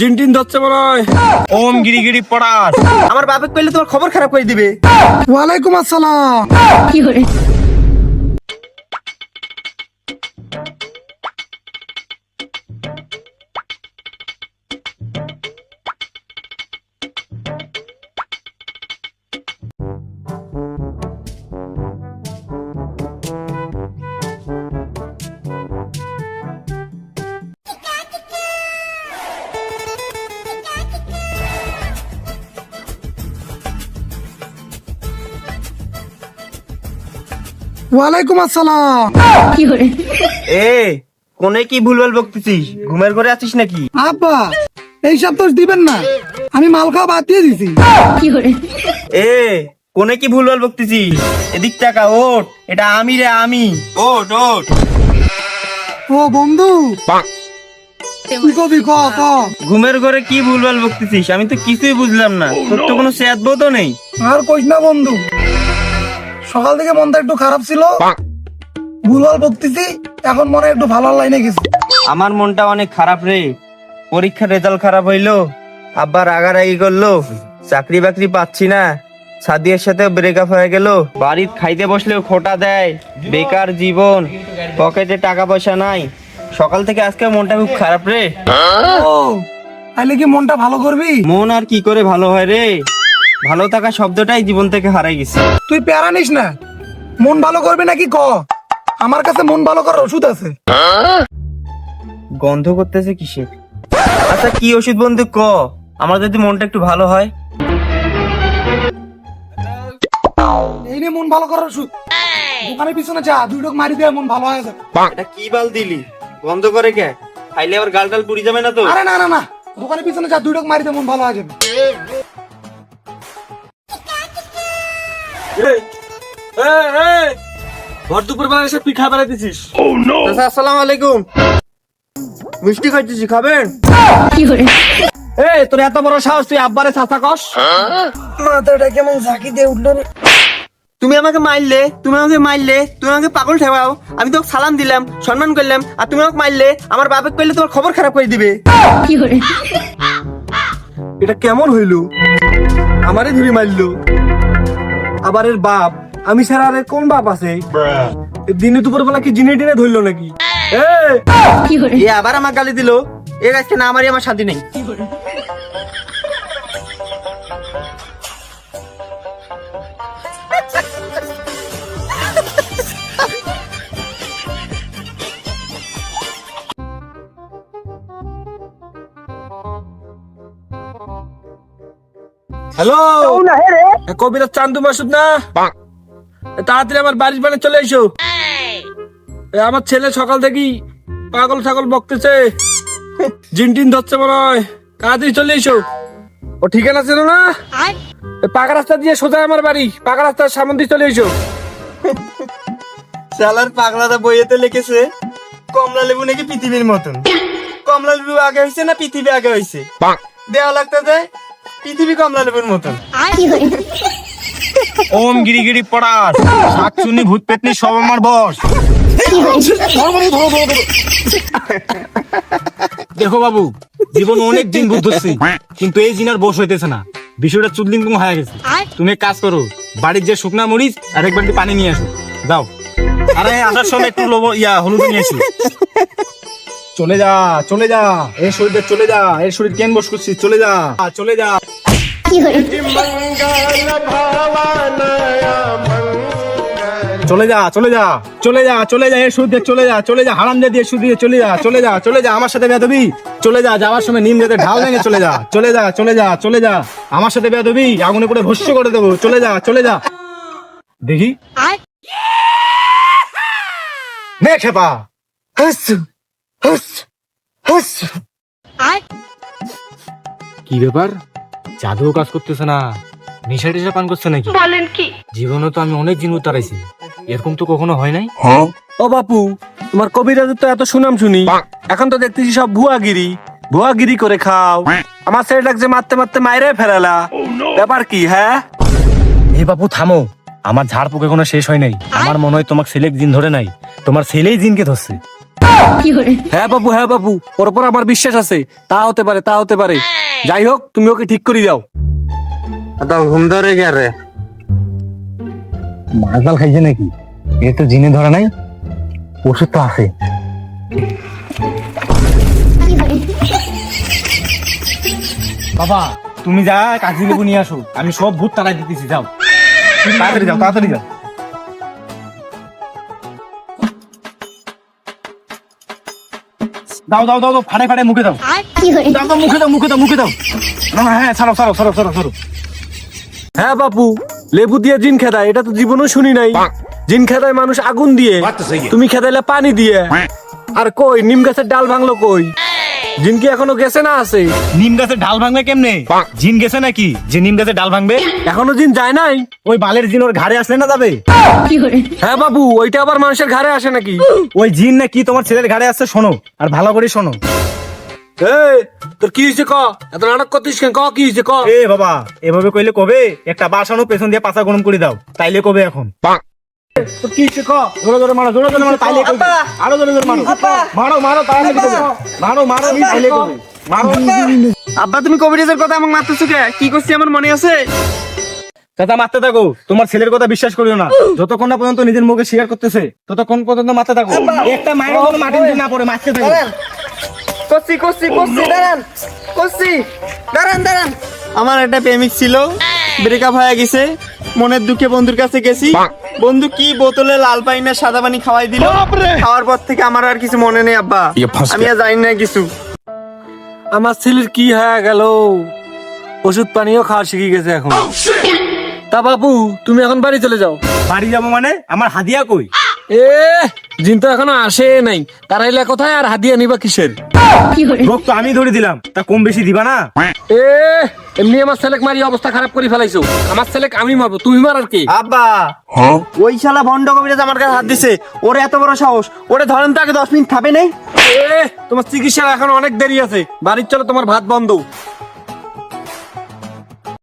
জিন টিন ধরছে মনে হয়। ওম গিরি গিরি পড়াস আমার বাপে কইলে তোমার খবর খারাপ করে দিবে? ওয়ালাইকুম আসসালাম। ওয়ালাইকুম আসসালাম। এ কোনে কি ভুলভাল বকতেছিস? ঘুমের ঘরে আছিস নাকি? আব্বা এইসব তো দিবেন না। আমি মাল খাওয়া বাদ দিয়ে দিছি। এ কোনে কি ভুলভাল বকতেছিস? এদিক টাকা ওট এটা আমি রে আমি। ওট ওট ও বন্ধু ঘুমের ঘরে কি ভুলভাল বকতেছিস? আমি তো কিছুই বুঝলাম না। তোর তো কোনো সেয়াদ নেই। আর কইস না বন্ধু। সকাল থেকে মনটা একটু খারাপ ছিল। ভুলভাল বকতেছি এখন মনে একটু ভালো লাইনে গেছে। আমার মনটা অনেক খারাপ রে। পরীক্ষার রেজাল্ট খারাপ হইল আব্বা রাগারাগি করল চাকরি বাকরি পাচ্ছি না। সাদিয়ার সাথে ব্রেকআপ হয়ে গেল। বাড়ির খাইতে বসলেও খোটা দেয়। বেকার জীবন পকেটে টাকা পয়সা নাই। সকাল থেকে আজকে মনটা খুব খারাপ রে। ও তাহলে কি মনটা ভালো করবি? মন আর কি করে ভালো হয় রে? ভালো থাকা শব্দটাই জীবন থেকে হারাই গেছে। তুই প্যারা নিস না। মন ভালো করবি নাকি ক? আমার কাছে মন ভালো করার ওষুধ আছে। গন্ধ করতেছে কিসের? আচ্ছা কি ওষুধ বন্ধু ক? আমার যদি মনটা একটু ভালো হয়। এই নে মন ভালো করার ওষুধ। দোকানের পিছনে যা দুই লোক মারি দিয়ে মন ভালো হয়ে যাবে। এটা কি বাল দিলি? বন্ধ করে কে? খাইলে আবার গাল টাল পুড়ি যাবে না তো? আরে না না না। দোকানের পিছনে যা দুই লোক মারি দিয়ে মন ভালো হয়ে যাবে। ভর দুপুর বেলা এসে পিঠা বেড়াইতেছিস চাচা, আসসালামু আলাইকুম। মিষ্টি খাইতেছি খাবেন? এ তোর এত বড় সাহস তুই আব্বারে চাচা কস? মাথাটা কেমন ঝাঁকি দিয়ে উঠল রে? তুমি আমাকে মারলে তুমি আমাকে মারলে তুমি আমাকে পাগল ঠেবাও আমি তোকে সালাম দিলাম সম্মান করলাম আর তুমি আমাকে মারলে আমার বাপে কইলে তোমার খবর খারাপ করে দিবে। এটা কেমন হইল? আমারে ধরে মারলো আবার এর বাপ আমি ছাড়া আর কোন বাপ আছে? এ দিনে দুপুর বেলা কি জিনে টিনে ধরলো নাকি? এ এ আবার আমার গালি দিল। এর আজকে না আমারই আমার শান্তি নেই। হ্যালো? এ কবিতা চান্দু মাসুদ না? তাড়াতাড়ি আমার বাড়ির বাড়ি চলে এসো। আমার ছেলে সকাল থেকেই পাগল ছাগল বকতেছে। জিন টিন ধরছে মনে হয়। তাড়াতাড়ি চলে এসো। ও ঠিকানা ছিল না? এ পাকা রাস্তা দিয়ে সোজা আমার বাড়ি। পাকা রাস্তার সামনে দিয়ে চলে এসো। সালার পাগলাটা বইয়েতে লিখেছে কমলা লেবু নাকি পৃথিবীর মতন? কমলা লেবু আগে হয়েছে না পৃথিবী আগে হয়েছে? দেওয়া লাগতেছে পৃথিবী কমলা লেবুর মতন। ওম গিরি গিরি পড়াস শাকচুনি ভূত পেতনি সব আমার বস। দেখো বাবু, জীবন অনেক দিন বুঝতেছি কিন্তু এই জিনার বস হইতেছে না। বিষয়টা চুদলিং তুমি হয়ে গেছে। তুমি কাজ করো, বাড়ির যে শুকনা মরিচ আর এক বালতি পানি নিয়ে আসো। যাও। আরে আসার সময় একটু ইয়া, হলুদ নিয়ে আসি। চলে যা চলে যা এই শরীরটা চলে যা এই শরীর কেন বস করছিস চলে যা চলে যা চলে যা চলে যা চলে যা চলে যা এই সুদ চলে যা চলে যা হারাম দিয়ে সুদ দিয়ে চলে যা চলে যা চলে যা আমার সাথে বেদবি চলে যা যাওয়ার সময় নিম যাতে ঢাল ভেঙে চলে যা চলে যা চলে যা চলে যা আমার সাথে বেদবি আগুনে করে ভস্য করে দেবো চলে যা চলে যা দেখি নে খেপা কি ব্যাপার? জাদু কাজ করতেছে না। নেশা টেশা পান করছে নাকি? বলেন কি? জীবনে তো আমি অনেক দিন উতারাইছি এরকম তো কখনো হয় নাই? ও বাপু তোমার কবিরাজের তো এত সুনাম শুনি। এখন তো দেখতেছি সব ভুয়াগিরি। ভুয়াগিরি করে খাও। আমার ছেলেটাকে যে মারতে মারতে মাইরে ফেরালা ব্যাপার কি হ্যাঁ? এই বাপু থামো। আমার ঝাড় পোকে কোনো শেষ হয় নাই। আমার মনে হয় তোমার ছেলে দিন ধরে নাই। তোমার ছেলেই জিনকে ধরছে। হ্যাঁ বাবু হ্যাঁ বাবু ওর উপর আমার বিশ্বাস আছে। তা হতে পারে তা হতে পারে। যাই হোক তুমি ওকে ঠিক করে দাও। ঘুম ধরে গেলে মালটাল খাইছে নাকি? এ তো জিনে ধরে নাই। ওষুধ তো আছে। বাবা তুমি যা কাজী লেবু নিয়ে আসো। আমি সব ভূত তাড়াই দিতেছি যাও। তাড়াতাড়ি যাও তাড়াতাড়ি যাও। দাও দাও দাও দাও ফাড়ে ফাড়ে মুখে দাও। দাও দাও মুখে দাও মুখে দাও মুখে দাও। না না, হ্যাঁ ছাড়ো ছাড়ো ছাড়ো ছাড়ো ছাড়ো হ্যাঁ বাপু লেবু দিয়ে জিন খেদায় এটা তো জীবনও শুনি নাই। জিন খেদায় মানুষ আগুন দিয়ে তুমি খেদাইলে পানি দিয়ে। আর কই নিম গাছের ডাল ভাঙলো কই? জিন কি এখনও গেছে না আছে? নিম গাছের ডাল ভাঙবে কেমনে? জিন গেছে নাকি? যে নিম গাছের ডাল ভাঙবে? এখনও জিন যায় নাই? ওই বালের জিন ওর ঘাড়ে আসলে না যাবে? হ্যাঁ বাবু ওইটা আবার মানুষের ঘরে আসে নাকি? ওই জিন নাকি তোমার ছেলের ঘাড়ে আসছে শোনো আর ভালো করে শোনো। এই তোর কি হয়েছে ক? এত নাটক করতিস কেন? ক কি হয়েছে ক? এ বাবা এভাবে কইলে কবে? একটা বাসানো পেছন দিয়ে পাছা গরম করে দাও। তাইলে কবে এখন? কি ক জোরে জোরে মারো জোরে জোরে মারো তাইলে কবে আরও জোরে জোরে মারো। মারো মারো তাড়াতাড়ি কবে মারো মারো তাইলে কবে মারো। আব্বা তুমি কবিরাজের কথা আমাকে মারতেছো কে? কি করছি আমার মনে আছে? চাচা মারতে থাকো। তোমার ছেলের কথা বিশ্বাস করিও না। যতক্ষণ না পর্যন্ত নিজের মুখে স্বীকার করতেছে ততক্ষণ পর্যন্ত মারতে থাকো। একটা মায়ের কোনো মাটির না পড়ে মারতে থাকো। দাঁড়ান দাঁড়ান। আমার একটা প্রেমিক ছিল। ব্রেকআপ হয়ে গেছে। মনের দুঃখে বন্ধুর কাছে গেছি। বন্ধু কি বোতলে লাল পানি না সাদা পানি খাওয়াই দিল? খাওয়ার পর থেকে আমার আর কিছু মনে নেই আব্বা। আমি আর জানি না কিছু। আমার ছেলের কি হয়ে গেল? ওষুধ পানিও খাওয়া শিখে গেছে এখন। তা বাবু তুমি এখন বাড়ি চলে যাও। বাড়ি যাব মানে? আমার হাদিয়া কই? এ জিন তো এখনও আসে নাই। তারাইলে কোথায় আর হাদিয়া নিবা কিসের? রোগ তো আমি ধরে দিলাম। তা কম বেশি দিবা না? এ এমনি আমার ছেলেক মারি অবস্থা খারাপ করে ফেলাইছো। আমার ছেলেক আমি মারবো তুমি মারার কি? আব্বা ওই শালা ভন্ড কবিরাজ আমার কাছে হাত দিছে। ওরে এত বড় সাহস। ওরে ধরেন তাকে আগে দশ মিনিট খাবে নেই? এ তোমার চিকিৎসা এখন অনেক দেরি আছে। বাড়ির চলো তোমার ভাত বন্ধ।